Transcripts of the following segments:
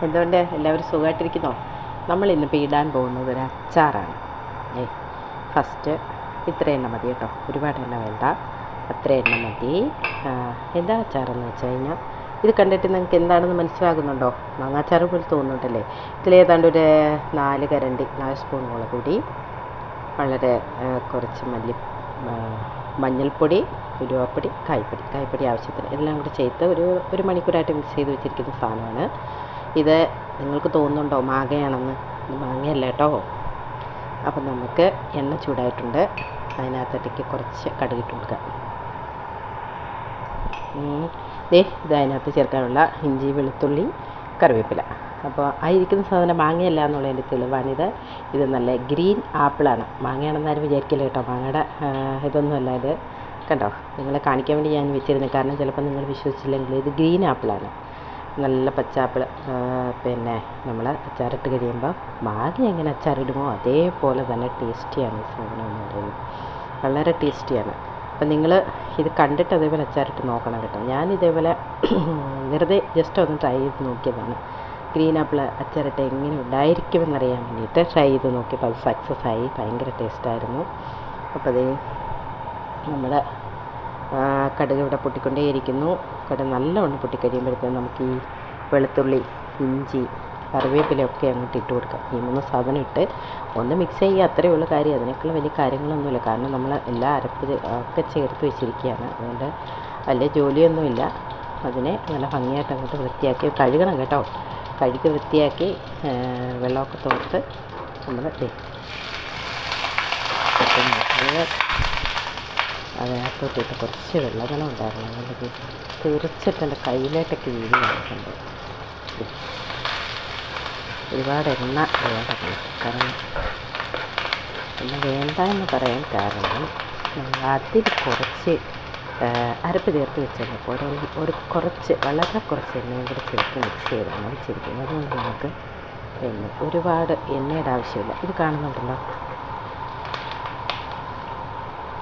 എന്തുകൊണ്ട് എല്ലാവരും സുഖമായിട്ടിരിക്കുന്നോ? നമ്മൾ ഇന്നിപ്പോൾ ഇടാൻ പോകുന്നത് ഒരു അച്ചാറാണ്. ഏ ഫസ്റ്റ് ഇത്ര എണ്ണ മതി കേട്ടോ. ഒരുപാട് എണ്ണ വേണ്ട. അത്ര എണ്ണ മതി. എന്താ അച്ചാറെന്ന് വെച്ച് കഴിഞ്ഞാൽ ഇത് കണ്ടിട്ട് നിങ്ങൾക്ക് എന്താണെന്ന് മനസ്സിലാകുന്നുണ്ടോ? മാങ്ങാച്ചാറ് പോലെ തോന്നുന്നുണ്ടല്ലേ? ഇതിലേതാണ്ട് ഒരു നാല് കരണ്ടി നാല് സ്പൂൺ മുളക് പൊടി വളരെ കുറച്ച് മല്ലി മഞ്ഞൾപ്പൊടി ഉരുവാപ്പൊടി കായ്പ്പൊടി. കായ്പ്പൊടി ആവശ്യത്തിന്. എല്ലാം കൂടി ചേർത്ത് ഒരു ഒരു മണിക്കൂറായിട്ട് മിക്സ് ചെയ്ത് വെച്ചിരിക്കുന്ന സാധനമാണ്. ഇത് നിങ്ങൾക്ക് തോന്നുന്നുണ്ടോ? മാങ്ങയാണെന്ന്. ഇത് മാങ്ങയല്ല കേട്ടോ. അപ്പം നമുക്ക് എണ്ണ ചൂടായിട്ടുണ്ട്. അതിനകത്തേക്ക് കുറച്ച് കടുകിട്ട് കൊടുക്കാം. ദേ ഇത് അതിനകത്ത് ചേർക്കാനുള്ള ഇഞ്ചി വെളുത്തുള്ളി കറിവേപ്പില. അപ്പോൾ ആ ഇരിക്കുന്ന സാധനം മാങ്ങയല്ല എന്നുള്ളതിന്റെ തെളിവാണിത്. ഇത് നല്ല ഗ്രീൻ ആപ്പിളാണ്. മാങ്ങയാണെന്ന് ആരും വിചാരിക്കില്ല കേട്ടോ. മാങ്ങയുടെ ഇതൊന്നുമല്ല ഇത്. കണ്ടോ? നിങ്ങളെ കാണിക്കാൻ വേണ്ടി ഞാൻ വെച്ചിരുന്നു. കാരണം ചിലപ്പോൾ നിങ്ങൾ വിശ്വസിച്ചില്ലെങ്കിൽ ഇത് ഗ്രീൻ ആപ്പിളാണ്. നല്ല പച്ചാപ്പിൾ പിന്നെ നമ്മൾ അച്ചാറിട്ട് കഴിയുമ്പോൾ മാങ്ങ എങ്ങനെ അച്ചാറിടുമോ അതേപോലെ തന്നെ ടേസ്റ്റിയാണ് ഈ സാധനം എന്ന് പറയുന്നത്. വളരെ ടേസ്റ്റിയാണ്. അപ്പം നിങ്ങൾ ഇത് കണ്ടിട്ട് അതേപോലെ അച്ചാറിട്ട് നോക്കണം കേട്ടോ. ഞാൻ ഇതേപോലെ വെറുതെ ജസ്റ്റ് ഒന്ന് ട്രൈ ചെയ്ത് നോക്കിയതാണ്. ഗ്രീൻ ആപ്പിൾ അച്ചാറിട്ട് എങ്ങനെ ഉണ്ടായിരിക്കുമെന്നറിയാൻ വേണ്ടിയിട്ട് ട്രൈ ചെയ്ത് നോക്കിയപ്പോൾ അത് സക്സസ് ആയി. ഭയങ്കര ടേസ്റ്റായിരുന്നു അപ്പോൾ അതേ നമ്മുടെ കടുക് ഇവിടെ പൊട്ടിക്കൊണ്ടേയിരിക്കുന്നു. കടുക് നല്ലവണ്ണം പൊട്ടിക്കഴിയുമ്പോഴത്തേക്കും നമുക്ക് ഈ വെളുത്തുള്ളി ഇഞ്ചി കറിവേപ്പിലയൊക്കെ അങ്ങോട്ട് ഇട്ട് കൊടുക്കാം. ഈ മൂന്ന് സാധനം ഇട്ട് ഒന്ന് മിക്സ് ചെയ്യുക. അത്രയേ ഉള്ളൂ കാര്യം. അതിനേക്കാൾ വലിയ കാര്യങ്ങളൊന്നുമില്ല. കാരണം നമ്മൾ എല്ലാ അരപ്പ് ഒക്കെ ചേർത്ത് വെച്ചിരിക്കുകയാണ്. അതുകൊണ്ട് വലിയ ജോലിയൊന്നുമില്ല. അതിനെ നല്ല ഭംഗിയായിട്ട് അങ്ങോട്ട് വൃത്തിയാക്കി കഴുകണം കേട്ടോ. കഴുകി വൃത്തിയാക്കി വെള്ളമൊക്കെ തോർത്ത് നമ്മൾ അതിനകത്തോട്ടിട്ട് കുറച്ച് വെള്ളകണം ഉണ്ടായിരുന്നു. അതുകൊണ്ട് തീർച്ചയായിട്ടും എന്റെ കയ്യിലേക്കൊക്കെ വീതി വന്നിട്ടുണ്ട് ഒരുപാട് എണ്ണ വേണ്ട. കാരണം എണ്ണ വേണ്ട എന്ന് പറയാൻ കാരണം അതിൽ കുറച്ച് അരപ്പ് ചേർത്ത് വെച്ചപ്പോൾ ഒരു ഒരു കുറച്ച് വളരെ കുറച്ച് എണ്ണയും കൂടി ചേർത്ത് മിക്സ് ചെയ്താണ് വെച്ചിരിക്കുന്നത് അതുകൊണ്ട് നമുക്ക് പിന്നെ ഒരുപാട് എണ്ണയുടെ ആവശ്യമില്ല. ഇത് കാണുന്നുണ്ടല്ലോ.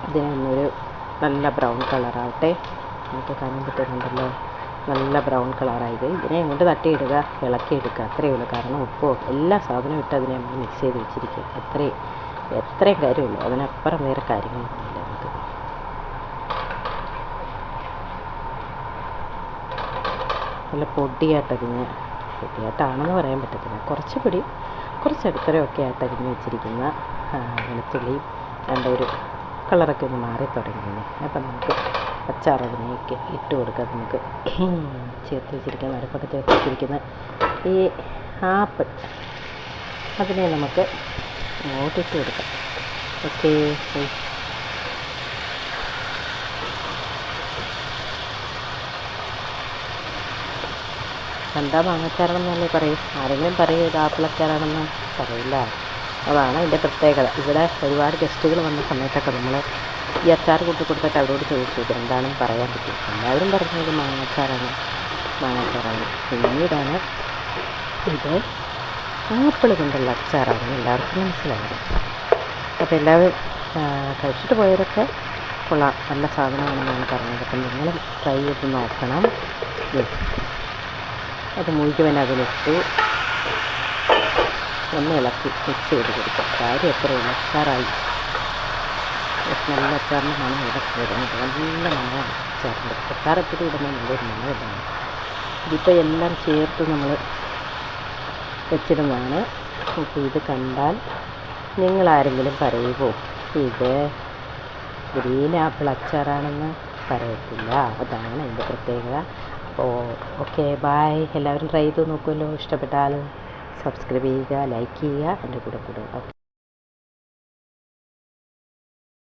ഇതിനൊന്നൊരു നല്ല ബ്രൗൺ കളറാവട്ടെ നമുക്ക് കാണാൻ പറ്റുന്നുണ്ടല്ലോ. നല്ല ബ്രൗൺ കളറായത് ഇതിനെ ഇങ്ങോട്ട് തട്ടിയിടുക ഇളക്കിയെടുക്കുക. അത്രയേ ഉള്ളൂ. കാരണം ഉപ്പോ എല്ലാ സാധനവും ഇട്ട് അതിനെ നമ്മൾ മിക്സ് ചെയ്ത് വെച്ചിരിക്കുക. അത്രയും എത്രയും കാര്യമുള്ളൂ. അതിനപ്പുറം വേറെ കാര്യങ്ങളൊന്നുമില്ല നമുക്ക്. നല്ല പൊടിയായിട്ടരിഞ്ഞ് പൊടിയായിട്ടാണെന്ന് പറയാൻ പറ്റത്തില്ല. കുറച്ച് പൊടി കുറച്ച് അടുത്തരമൊക്കെ ആയിട്ട് അരിഞ്ഞ് വെച്ചിരിക്കുന്ന വെളുത്തുള്ളിയും ഒരു കളറൊക്കെ ഒന്ന് മാറി തുടങ്ങിയില്ലേ അപ്പം നമുക്ക് അച്ചാർ അതിലേക്ക് ഇട്ട് കൊടുക്കാം നമുക്ക്. ചേർത്ത് വെച്ചിരിക്കുന്ന അടുപ്പത്ത് ചേർത്ത് വെച്ചിരിക്കുന്ന ഈ ആപ്പിൾ. അതിനെ നമുക്ക് ഇങ്ങോട്ടിട്ട് കൊടുക്കാം. ഓക്കെ എന്താ മാങ്ങച്ചാറാണെന്നല്ലേ പറയും? ആരെങ്കിലും പറയും ഇത് ആപ്പിളച്ചാറാണെന്ന്. പറയില്ല. അതാണ് ഇതിന്റെ പ്രത്യേകത. ഇവിടെ ഒരുപാട് ഗസ്റ്റുകൾ വന്ന സമയത്തൊക്കെ നമ്മൾ ഈ അച്ചാർ കൂട്ടി കൊടുത്തിട്ട് അവരോട് ചോദിച്ചു എന്താണെന്ന് പറയാൻ പറ്റും എല്ലാവരും പറഞ്ഞത് മാങ്ങാച്ചാറാണ് മാങ്ങാച്ചാറാണ്. പിന്നീടാണ് ഇത് ആപ്പിൾ കൊണ്ടുള്ള അച്ചാറാണ് എല്ലാവർക്കും മനസ്സിലായത്. അപ്പോൾ എല്ലാവരും കഴിച്ചിട്ട് പോയവരൊക്കെ കൊള്ളാം. നല്ല സാധനമാണെന്നാണ് പറഞ്ഞത്. അപ്പം നിങ്ങളും ട്രൈ ചെയ്ത് നോക്കണം. അത് മുഴുവൻ അതിലിട്ടു ഒന്ന് ഇളക്കി മിക്സ് ചെയ്ത് കൊടുക്കുക കാര്യം എത്ര ഉണക്കാറായി. നല്ല അച്ചാറിന്റെ മണം ഇവിടെ വരുന്നത് നല്ല മണമാണ് അച്ചാറിന്റെ അച്ചാറത്തിൽ ഇടുന്ന നല്ലൊരു മണമില്ലാണ് ഇതിപ്പോൾ എല്ലാം ചേർത്ത് നമ്മൾ വെച്ചിടുന്നതാണ്. അപ്പോൾ ഇത് കണ്ടാൽ നിങ്ങളാരെങ്കിലും പറയുമോ ഇത് ഗ്രീൻ ആപ്പിൾ അച്ചാറാണെന്ന് പറയത്തില്ല. അതാണ് എന്റെ പ്രത്യേകത. അപ്പോൾ ഓക്കെ ബായ് എല്ലാവരും ട്രൈ ചെയ്ത് നോക്കുമല്ലോ ഇഷ്ടപ്പെട്ടാൽ. സബ്സ്ക്രൈബ് ചെയ്യുക ലൈക്ക് ചെയ്യുക എന്റെ കൂടെ കൂടുക.